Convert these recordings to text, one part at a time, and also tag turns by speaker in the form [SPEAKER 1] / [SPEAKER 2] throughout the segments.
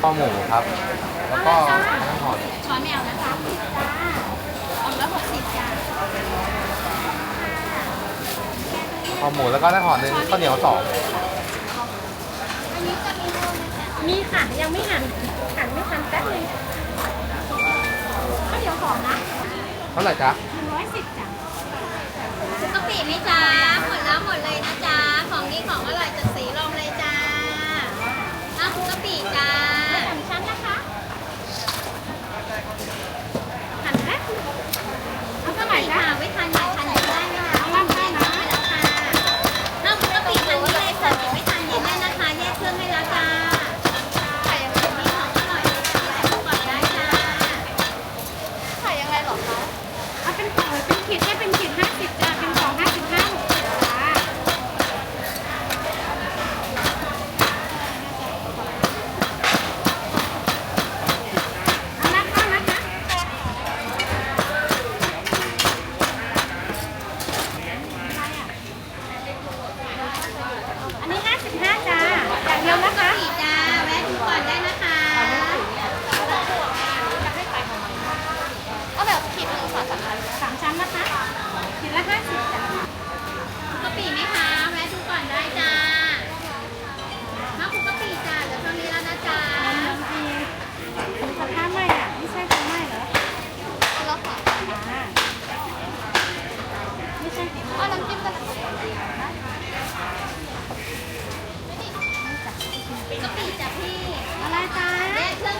[SPEAKER 1] ข้าวหมูครับ แล้วก็น้ำหอม
[SPEAKER 2] ช้อนแมวนะคะออมละหกสิบจ้า
[SPEAKER 1] ข้าวหมูแล้วก็น้ำหอนึ่งข้าวเหนียวสอง
[SPEAKER 2] มี
[SPEAKER 3] ค่ะ ยังไม่หันหันไม่ทันแป๊บนึง
[SPEAKER 2] ข้าวเหนียวสองนะ
[SPEAKER 1] เท่าไหร่จ๊ะ
[SPEAKER 2] หนึ่งร้อยสิบจ้ะกะปิไหมจ้าหมดแล้วหมดเลยนะจ๊ะของดีของอร่อยจ้ะ กะปิจ้ะ
[SPEAKER 3] พี่อะไร
[SPEAKER 2] จ้าเครื่อง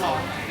[SPEAKER 2] ถ
[SPEAKER 3] อ
[SPEAKER 2] ด